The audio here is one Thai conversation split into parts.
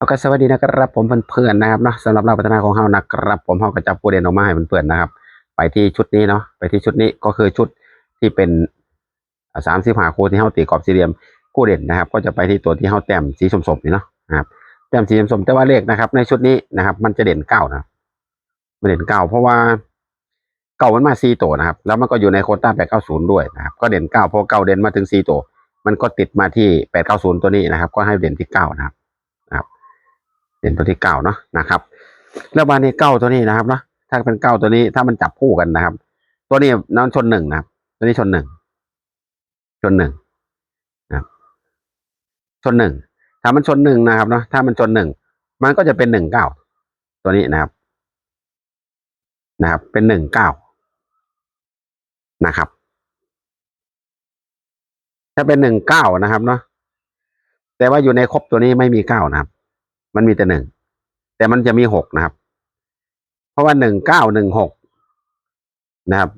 เอาก็สวัสดีนะครับผมเพื่อนๆนะครับเนาะสำหรับเราพัฒนาของเฮานะครับ ผมเฮาก็จะปูเด่นออกมาให้เพื่อนๆนะครับ ไปที่ชุดนี้เนาะไปที่ชุดนี้ก็คือชุดที่เป็นสามสิบหาคู่ที่เฮาตีกรอบสี่เหลี่ยมคู่เด่นนะครับ ก็จะไปที่ตัวที่เฮาแต้มสีสมๆนี่เนาะครับแต้มสีสมๆแต่ว่าเลขนะครับ ในชุดนี้นะครับ มันจะเด่นเก้านะมันเด่นเก้าเพราะว่าเก้ามันมาสี่ตัวนะครับ แล้วมันก็อยู่ในโคต้าแปดเก้าศูนย์ด้วยนะครับก็เด่นเก้าเพราะเก้าเด่นมาถึงสี่ตัวมันก็ติดมาที่แปดเก้าศูนย์ตัวนี้นะครับ ก็ให้เด่นที่เก้านะครับ เด่นตัวที่เก้าเนาะนะครับ แล้วบานนี้เก้าตัวนี้นะครับเนาะถ้าเป็นเก้าตัวนี้ถ้ามันจับคู่กันนะครับ ตัวนี้น้ำชนหนึ่งนะครับ ตัวนี้ชนหนึ่งชนหนึ่งนะครับ ชนหนึ่งถ้ามันชนหนึ่งนะครับเนาะถ้ามันชนหนึ่งมันก็จะเป็นหนึ่งเก้าตัวนี้นะครับ นะครับ เป็นหนึ่งเก้านะครับ ถ้าเป็นหนึ่งเก้านะครับเนาะแต่ว่าอยู่ในครบตัวนี้ไม่มีเก้านะครับ มันมีแต่หนึ่งแต่มันจะมีหกนะครับ เพราะว่าหนึ่งเก้าหนึ่งหกนะครับ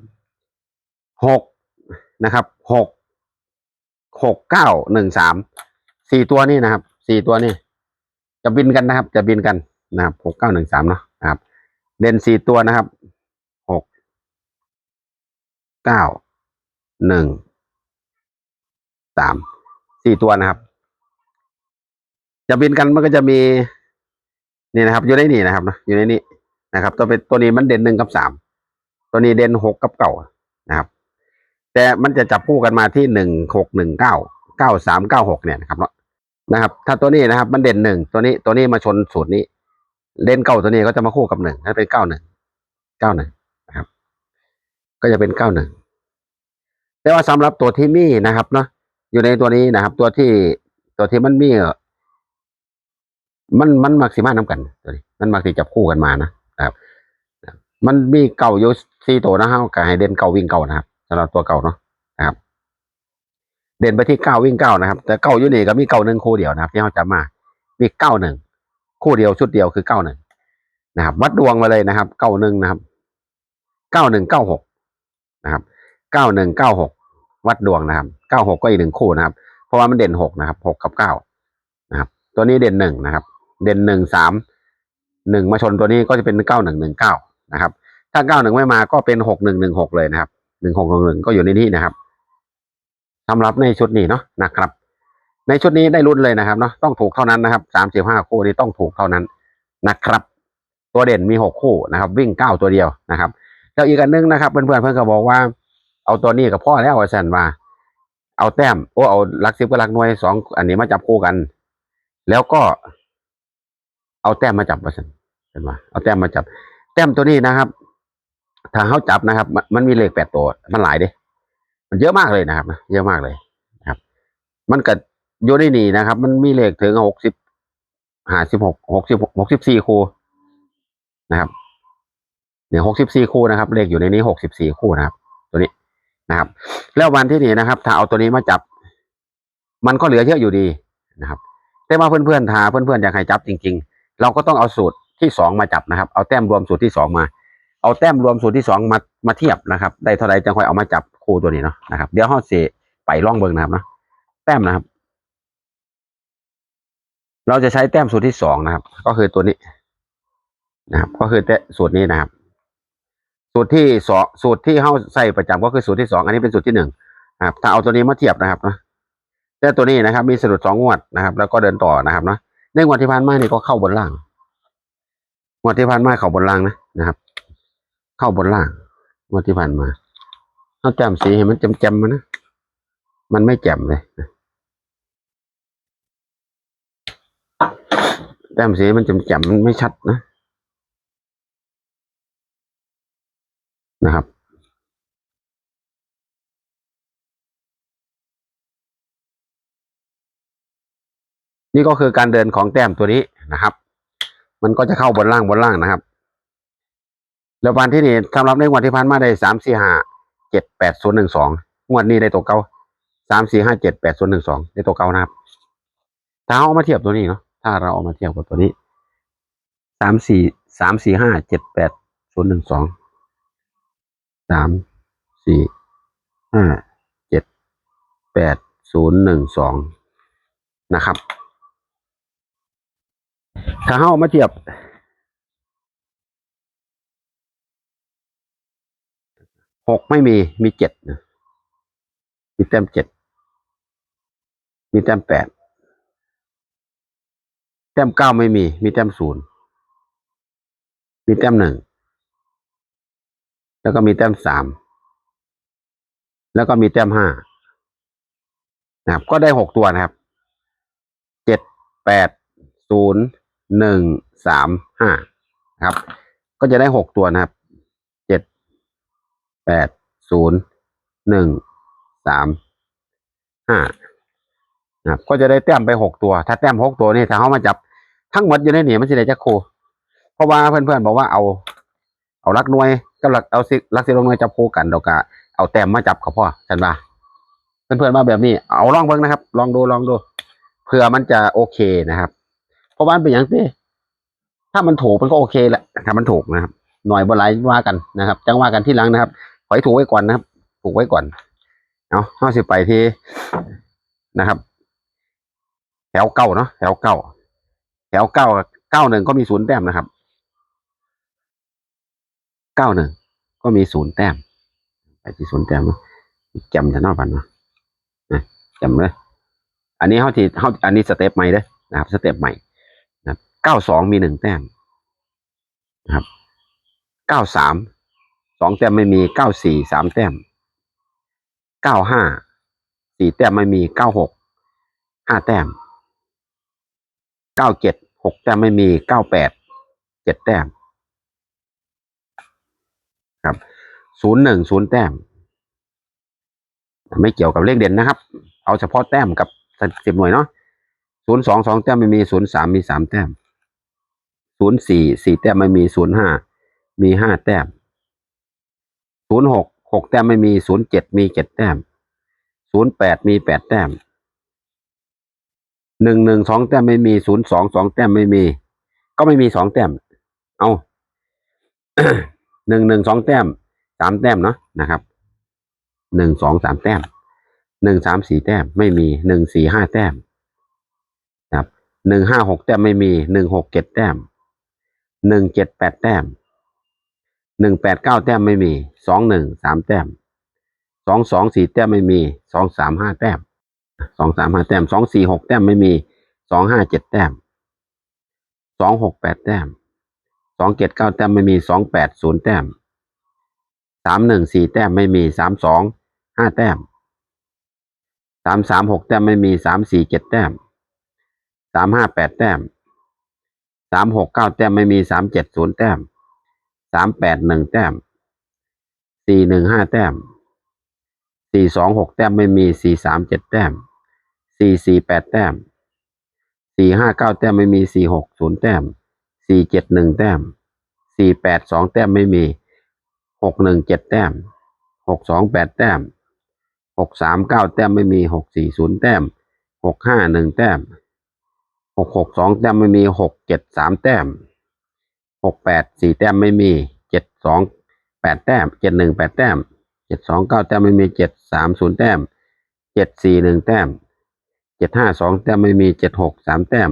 หกนะครับหกหกเก้าหนึ่งสามสี่ตัวนี้นะครับสี่ตัวนี้จะบินกันนะครับ จะบินกันนะครับหกเก้าหนึ่งสามเนาะนะครับเด่นสี่ตัวนะครับหกเก้าหนึ่งสามสี่ตัวนะครับ จะบินกันมันก็จะมีนี่นะครับ อยู่ในนี่นะครับนะอยู่ในนี้นะครับ ตัวเป็นตัวนี้มันเด่นหนึ่งกับสามตัวนี้เด่นหกกับเก้านะครับ แต่มันจะจับคู่กันมาที่หนึ่งหกหนึ่งเก้าเก้าสามเก้าหกเนี่ยนะครับเนาะนะครับ ถ้าตัวนี้นะครับ มันเด่นหนึ่งตัวนี้ตัวนี้มาชนสูตรนี้ เด่นเก้าตัวนี้ก็จะมาคู่กับหนึ่งให้เป็นเก้าหนึ่งเก้าหนึ่งนะครับ ก็จะเป็นเก้าหนึ่งแต่ว่าสำหรับตัวที่มีนะครับเนาะอยู่ในตัวนี้นะครับ ตัวที่ตัวที่มันมี มันมันมักสิมาน้ำกันตัวนี้ มันมักสิจับคู่กันมานะครับมันมีเก่าอยู่สี่ตัวนะฮะก็ให้เด่นเก่าวิ่งเก่านะครับสำหรับตัวเก่าเนาะนะครับ เด่นไปที่เก้าวิ่งเก้านะครับ แต่เก้าอยู่นี่ก็มีเก้าหนึ่งคู่เดียวนะครับที่เขาจำมา มีเก้าหนึ่งคู่เดียวชุดเดียวคือเก้าหนึ่งนะครับวัดดวงมาเลยนะครับเก้าหนึ่งนะครับเก้าหนึ่งเก้าหกนะครับเก้าหนึ่งเก้าหกวัดดวงนะครับเก้าหกก็อีกหนึ่งคู่นะครับ เพราะว่ามันเด่นหกนะครับหกกับเก้านะครับ ตัวนี้เด่นหนึ่งนะครับ เด่นหนึ่งสามหนึ่งมาชนตัวนี้ก็จะเป็นเก้าหนึ่งหนึ่งเก้านะครับ ถ้าเก้าหนึ่งไม่มาก็เป็นหกหนึ่งหนึ่งหกเลยนะครับหนึ่งหกหนึ่งหนึ่งก็อยู่ในนี้นะครับสำหรับในชุดนี้เนาะนะครับ ในชุดนี้ได้รุ่นเลยนะครับเนาะต้องถูกเท่านั้นนะครับสามสิบห้าคู่นี้ต้องถูกเท่านั้นนะครับ ตัวเด่นมีหกคู่นะครับ วิ่งเก้าตัวเดียวนะครับแล้วอีกอันหนึงนะครับเพื่อนๆเพื่อนก็บอกว่า เอาตัวนี้กับพ่อแล้วอาจารย์ว่าเอาแต้มโอ้เอาลักสิบกับลักหน่วยสองอันนี้มาจับคู่กัน แล้วก็ เอาแต้มมาจับว่าสันเป็นว่าเอาแต้มมาจับ แต้มตัวนี้นะครับ ถ้าเขาจับนะครับ มันมีเลขแปดตัว มันหลายเด้ มันเยอะมากเลยนะครับ เยอะมากเลยนะครับ มันก็อยู่ในนี่นะครับ มันมีเลขถึงหกสิบห้าสิบหกหกสิบหกสิบสี่คู่นะครับเนี่ยหกสิบสี่คู่นะครับ เลขอยู่ในนี้หกสิบสี่คู่นะครับ ตัวนี้นะครับ แล้ววันที่นี่นะครับ ถ้าเอาตัวนี้มาจับ มันก็เหลือเยอะอยู่ดีนะครับ แต่ว่าเพื่อนๆถ้าเพื่อนๆอยากให้จับจริง ๆ เราก็ต้องเอาสูตรที่สองมาจับนะครับ เอาแต้มรวมสูตรที่สองมา เอาแต้มรวมสูตรที่สองมามาเทียบนะครับ ได้เท่าไรจะค่อยเอามาจับคู่ตัวนี้เนาะนะครับ เดี๋ยวห้อเสีไปล่องเบิงนะครับเนาะแต้มนะครับ เราจะใช้แต้มสูตรที่สองนะครับ ก็คือตัวนี้นะครับ ก็คือแต้สูตรนี้นะครับ สูตรที่สองสูตรที่เข้าใส่ประจำก็คือสูตรที่สองอันนี้เป็นสูตรที่หนึ่งนะครับ ถ้าเอาตัวนี้มาเทียบนะครับเนาะแต่ตัวนี้นะครับ มีสะดุดสองงวดนะครับ แล้วก็เดินต่อนะครับเนาะ ในงวดที่ผ่านมานี่ยก็เข้าบนล่างงวดที่ผ่านมาเข้าบนล่างนะนะครับ เข้าบนล่างงวดที่ผ่านมาเอาแจ่มสีให้มันจ่มๆมานะมันไม่แจ่มเลยนะแต้มสีมันแจ่มมันไม่ชัดนะ นะครับ นี่ก็คือการเดินของแต้มตัวนี้นะครับ มันก็จะเข้าบนล่างบนล่างนะครับ แล้ววันที่นี่สำหรับในงวดที่ผ่านมาได้สามสี่ห้าเจ็ดแปดศูนย์หนึ่งสองงวดนี้ได้ตัวเก่าสามสี่ห้าเจ็ดแปดศูนย์หนึ่งสองได้ตัวเก่านะครับ ถ้าเอามาเทียบตัวนี้เนาะ ถ้าเราเอามาเทียบกับตัวนี้สามสี่สามสี่ห้าเจ็ดแปดศูนย์หนึ่งสองสามสี่ห้าเจ็ดแปดศูนย์หนึ่งสองนะครับ ถ้าเฮามาเทียบ หกไม่มี มีเจ็ดมีแต้มเจ็ด มีแต้มแปด แต้มเก้าไม่มี มีแต้มศูนย์ มีแต้มหนึ่ง แล้วก็มีแต้มสาม แล้วก็มีแต้มห้านะครับ ก็ได้หกตัวนะครับ เจ็ด แปด ศูนย์ หนึ่งสามห้าครับ ก็จะได้หกตัวนะครับเจ็ดแปดศูนย์หนึ่งสามห้านะครับก็จะได้แต้มไปหกตัว ถ้าแต้มหกตัวนี่ถ้าเขามาจับทั้งหมดอยู่ในนี่มันจะได้จักโคเพราะว่าเพื่อนๆบอกว่าเอา เอาลักหน่วยกับหลักเอาสิลักสิลงหน่วยจับคู่กันเราก็เอาแต้มมาจับเขาพ่อฉันว่าเพื่อนๆมาแบบนี้เอาลองเบิ่งนะครับ ลองดูลองดูเผื่อมันจะโอเคนะครับ ราะว่าเป็นอย่างที่ถ้ามันถูกมันก็โอเคแหละถ้ามันถูกนะครับ หน่อยบ่หลายว่ากันนะครับ จังว่ากันที่หลังนะครับขอให้ถูกไว้ก่อนนะครับ ถูกไว้ก่อนเอาห้าสิบไปที่นะครับ แถวเก้าเนาะแถวเก้าแถวเก้าเก้าหนึ่งก็มีศูนย์แต้มนะครับเก้าหนึ่งก็มีศูนย์แต้ม ไปที่ศูนย์แต้มนะจำจะนอกกันเนาะจำเลยอันนี้เขาที่เขาอันนี้สเต็ปใหม่เด้อนะครับ สเต็ปใหม่ เก้าสองมีหนึ่งแต้มนะครับเก้าสามสองแต้มไม่มีเก้าสี่สามแต้มเก้าห้าสี่แต้มไม่มีเก้าหกห้าแต้มเก้าเจ็ดหกแต้มไม่มีเก้าแปดเจ็ดแต้มครับศูนย์หนึ่งศูนย์แต้ม ไม่เกี่ยวกับเลขเด่นนะครับ เอาเฉพาะแต้มกับสิบหน่วยเนาะศูนย์สองสองแต้มไม่มีศูนย์สามมีสามแต้ม ศูนย์สี่สี่แต้มไม่มีศูนย์ห้ามีห้าแต้มศูนย์หกหกแต้มไม่มีศูนย์เจ็ดมีเจ็ดแต้มศูนย์แปดมีแปดแต้มหนึ่งหนึ่งสองแต้มไม่มีศูนย์สองสองแต้มไม่มี ก็ไม่มีสองแต้ม เอาหนึ่งหนึ่งสองแต้มสามแต้มเนาะนะครับหนึ่งสองสามแต้มหนึ่งสามสี่แต้มไม่มีหนึ่งสี่ห้าแต้มครับหนึ่งห้าหกแต้มไม่มีหนึ่งหกเจ็ดแต้ม หนึ่งเจ็ดแปดแต้มหนึ่งแปดเก้าแต้มไม่มีสองหนึ่งสามแต้มสองสองสี่แต้มไม่มีสองสามห้าแต้มสองสามห้าแต้มสองสี่หกแต้มไม่มีสองห้าเจ็ดแต้มสองหกแปดแต้มสองเจ็ดเก้าแต้มไม่มีสองแปดศูนย์แต้มสามหนึ่งสี่แต้มไม่มีสามสองห้าแต้มสามสามหกแต้มไม่มีสามสี่เจ็ดแต้มสามห้าแปดแต้ม สามหกเก้าแต้มไม่มีสามเจ็ดศูนย์แต้มสามแปดหนึ่งแต้มสี่หนึ่งห้าแต้มสี่สองหกแต้มไม่มีสี่สามเจ็ดแต้มสี่สี่แปดแต้มสี่ห้าเก้าแต้มไม่มีสี่หกศูนย์แต้มสี่เจ็ดหนึ่งแต้มสี่แปดสองแต้มไม่มีหกหนึ่งเจ็ดแต้มหกสองแปดแต้มหกสามเก้าแต้มไม่มีหกสี่ศูนย์แต้มหกห้าหนึ่งแต้ม หกหกสองแต้มไม่มีหกเจ็ดสามแต้มหกแปดสี่แต้มไม่มีเจ็ดสองแปดแต้มเจ็ดหนึ่งแปดแต้มเจ็ดสองเก้าแต้มไม่มีเจ็ดสามศูนย์แต้มเจ็ดสี่หนึ่งแต้มเจ็ดห้าสองแต้มไม่มีเจ็ดหกสามแต้ม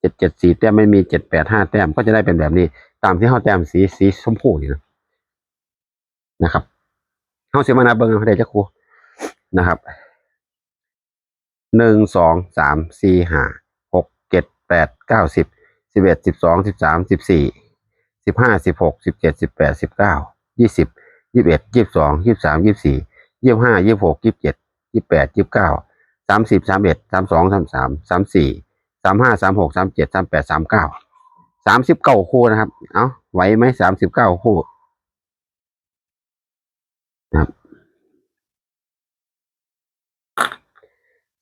เจ็ดเจ็ดสี่แต้มไม่มีเจ็ดแปดห้าแต้มก็จะได้เป็นแบบนี้ ตามที่เขาแต้มสีสีชมพูนี่นะนะครับเขาเสียมานาเบิ้งเขาได้จะครูนะครับหนึ่งสองสามสี่ห้า แปดเก้าสิบสิบเอ็ดสิบสองสิบสามสิบสี่สิบห้าสิบหกสิบเจ็ดสิบแปดสิบเก้ายี่สิบยี่สิบเอ็ดยี่สิบสองยี่สิบสามยี่สิบสี่ยี่สิบห้ายี่สิบหกยี่สิบเจ็ดยี่สิบแปดยี่สิบเก้าสามสิบสามเอ็ดสามสองสามสามสามสี่สามห้าสามหกสามเจ็ดสามแปดสามเก้าสามสิบเก้าคู่นะครับ เอาไหวไหมสามสิบเก้าคู่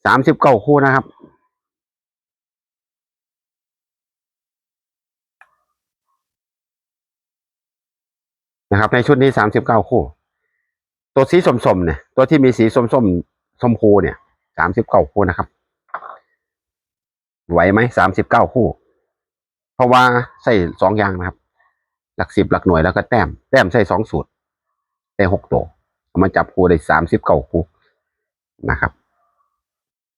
สามสิบเก้าคู่นะครับ นะครับ ในชุดนี้สามสิบเก้าคู่ ตัวสีส้มๆเนี่ย ตัวที่มีสีส้มๆชมพูเนี่ยสามสิบเก้าคู่นะครับ ไหวไหมสามสิบเก้าคู่ เพราะว่าใส่สองอย่างนะครับ หลักสิบหลักหน่วยแล้วก็แต้ม แต้มใส่สองสูตรได้หกตัวเอามาจับคู่ได้สามสิบเก้าคู่นะครับ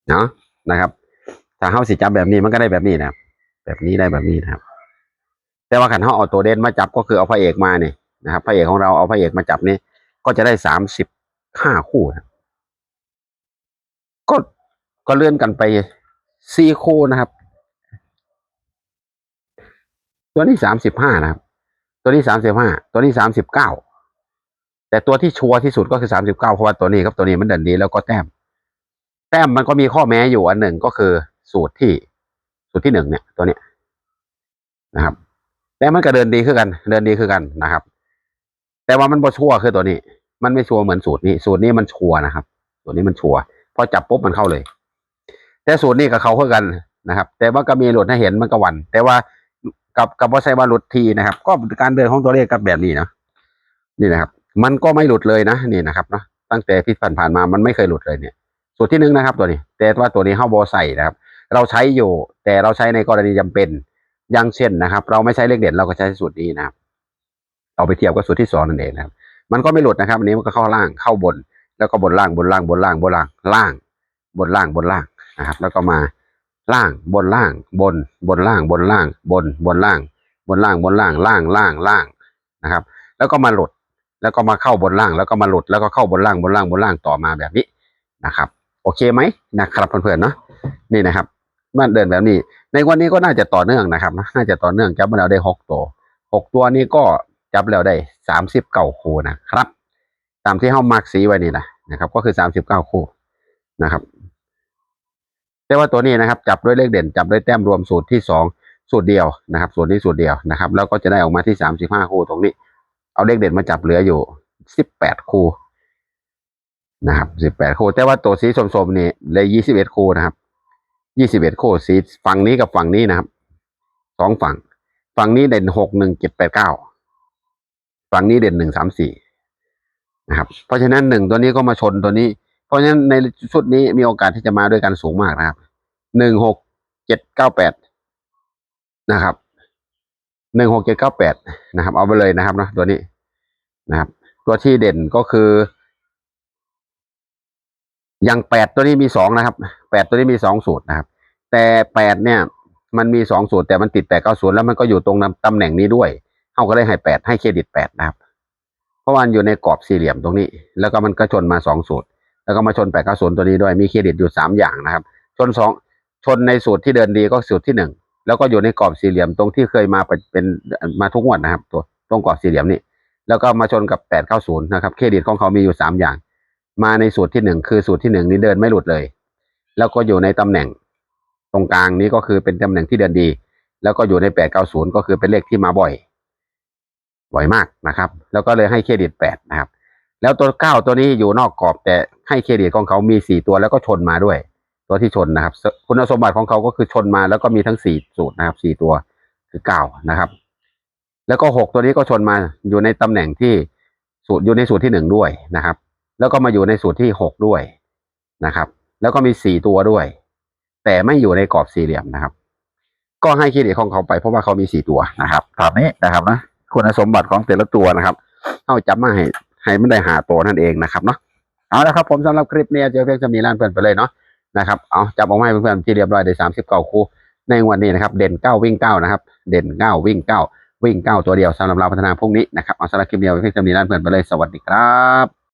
เนาะนะครับถ้าเฮาสิจับแบบนี้มันก็ได้แบบนี้นะครับ แบบนี้ได้แบบนี้นะครับ แต่ว่าขันเขาเอาตัวเด่นมาจับก็คือเอาพระเอกมาเนี่ย นะครับพระเอกของเราเอาพระเอกมาจับนี่ก็จะได้สามสิบห้าคู่นะก็ก็เลื่อนกันไปสี่คู่นะครับ ตัวนี้สามสิบห้านะครับ ตัวนี้สามสิบห้าตัวนี้สามสิบเก้าแต่ตัวที่ชัวร์ที่สุดก็คือสามสิบเก้าเพราะว่าตัวนี้ครับตัวนี้มันเด่นดีแล้วก็แต้ม แต้มมันก็มีข้อแม้อยู่อันหนึ่งก็คือสูตรที่สูตรที่หนึ่งเนี่ย ตัวเนี้ยนะครับแต่มันก็เดินดีขึ้นกัน เดินดีขึ้นกันนะครับ แต่ว่ามันบ่ชัวร์คือตัวนี้ มันไม่ชัวร์เหมือนสูตรนี้ สูตรนี้มันชัวร์นะครับสูตรนี้มันชัวร์พอจับปุ๊บมันเข้าเลย แต่สูตรนี้กับเขาคือกันนะครับ แต่ว่าก็มีหลุดให้เห็นมันก็วัน แต่ว่ากับกับว่าใช่ว่าหลุดทีนะครับ ก็การเดินของตัวเลขกับแบบนี้นะนี่นะครับ มันก็ไม่หลุดเลยนะนี่นะครับเนาะตั้งแต่ที่ผ่านๆมามันไม่เคยหลุดเลยเนี่ยสูตรที่หนึ่งนะครับ ตัวนี้ แต่ว่าตัวนี้เข้าโบใส่นะครับ เราใช้อยู่ แต่เราใช้ในกรณีจำเป็นอยังเช่นนะครับ เราไม่ใช้เลขเด่นเราก็ใช้สูตรนี้นะครับ เอาไปเทียบกับสูตรที่สองนั่นเองนะครับมันก็ไม่หลุดนะครับอันนี้มันก็เข้าล่างเข้าบน แล้วก็บนล่างบนล่างบนล่างบนล่างล่าง บนล่างบนล่างนะครับ แล้วก็มาล่างบนล่างบนบนล่างบนล่าง บนบนล่าง บนล่างบนล่างล่างล่างล่างนะครับ แล้วก็มาหลุดแล้วก็มาเข้าบนล่าง แล้วก็มาหลุดแล้วก็เข้าบนล่างบนล่างบนล่างต่อมาแบบนี้นะครับ โอเคไหมนะครับเพื่อนๆเนาะนี่นะครับมันเดินแบบนี้ ในวันนี้ก็น่าจะต่อเนื่องนะครับนะน่าจะต่อเนื่องจับมาแล้วได้หกตัวหกตัวนี้ก็ จับแล้วได้สามสิบเก้าคู่นะครับ ตามที่เฮามาร์กสีไว้นี่นะนะครับ ก็คือสามสิบเก้าคู่นะครับ แต่ว่าตัวนี้นะครับ จับด้วยเลขเด่น จับด้วยแต้มรวมสูตรที่สองสูตรเดียวนะครับ สูตรนี้สูตรเดียวนะครับ แล้วก็จะได้ออกมาที่สามสิบห้าคู่ตรงนี้ เอาเลขเด่นมาจับเหลืออยู่สิบแปดคู่นะครับสิบแปดคู่ แต่ว่าตัวสีสมๆนี่เลยยี่สิบเอ็ดคู่นะครับยี่สิบเอ็ดคู่สีฝั่งนี้กับฝั่งนี้นะครับสองฝั่ง ฝั่งนี้เด่นหกหนึ่งเจ็ดแปดเก้า ฝั่งนี้เด่นหนึ่งสามสี่นะครับ เพราะฉะนั้นหนึ่งตัวนี้ก็มาชนตัวนี้ เพราะฉะนั้นในชุดนี้มีโอกาสที่จะมาด้วยกันสูงมากนะครับหนึ่งหกเจ็ดเก้าแปดนะครับหนึ่งหกเจ็ดเก้าแปดนะครับ เอาไปเลยนะครับนะตัวนี้นะครับ ตัวที่เด่นก็คือ อย่างแปดตัวนี้มีสองนะครับแปดตัวนี้มีสองสูตรนะครับ แต่แปดเนี่ย มันมีสองสูตรแต่มันติดแปดเก้าศูนย์แล้วมันก็อยู่ตรงตำแหน่งนี้ด้วย เขาก็เลยให้แปดให้เครดิตแปดนะครับ เพราะมันอยู่ในกรอบสี่เหลี่ยมตรงนี้ แล้วก็มันก็ชนมาสองสูตร แล้วก็มาชนแปดเก้าศูนย์ตัวนี้ด้วยมีเครดิตอยู่สามอย่างนะครับ ชนสองชนในสูตรที่เดินดีก็สูตรที่หนึ่งแล้วก็อยู่ในกรอบสี่เหลี่ยมตรงที่เคยมาเป็นมาทุกวดนะครับ ตัวตรงกรอบสี่เหลี่ยมนี้แล้วก็มาชนกับแปดเก้าศูนย์นะครับ เครดิตของเขามีอยู่สามอย่าง มาในสูตรที่หนึ่งคือสูตรที่หนึ่งนี้เดินไม่หลุดเลย แล้วก็อยู่ในตำแหน่งตรงกลางนี้ก็คือเป็นตำแหน่งที่เดินดี แล้วก็อยู่ในแปดเก้าศูนย์ก็คือเป็นเลขที่มาบ่อย บ่อยมากนะครับ แล้วก็เลยให้เครดิตแปดนะครับ แล้วตัวเก้าตัวนี้อยู่นอกกรอบแต่ให้เครดิตของเขามีสี่ตัวแล้วก็ชนมาด้วย ตัวที่ชนนะครับ คุณสมบัติของเขาก็คือชนมาแล้วก็มีทั้งสี่สูตรนะครับสี่ตัวคือเก้านะครับ แล้วก็หกตัวนี้ก็ชนมาอยู่ในตำแหน่งที่สูตรอยู่ในสูตรที่หนึ่งด้วยนะครับ แล้วก็มาอยู่ในสูตรที่หกด้วยนะครับ แล้วก็มีสี่ตัวด้วย แต่ไม่อยู่ในกรอบสี่เหลี่ยมนะครับ ก็ให้เครดิตของเขาไปเพราะว่าเขามีสี่ตัวนะครับตามนี้นะครับนะ คุณสมบัติของแต่ละตัวนะครับ เอาจับมาให้ให้มันได้หาตัวนั่นเองนะครับเนาะเอาละครับผมสำหรับคลิปนี้เจอเพียงจะมีล้านเพื่อนไปเลยเนาะนะครับเอาจับออกมาให้เพื่อนๆที่เรียบร้อยได้สามสิบเก้าคู่ในวันนี้นะครับ เด่นเก้าวิ่งเก้านะครับ เด่นเก้าวิ่งเก้าวิ่งเก้าตัวเดียวสำหรับเราพัฒนาพรุ่งนี้นะครับเอาสำหรับคลิปเดียวเพียงจะมีล้านเพื่อนไปเลยสวัสดีครับ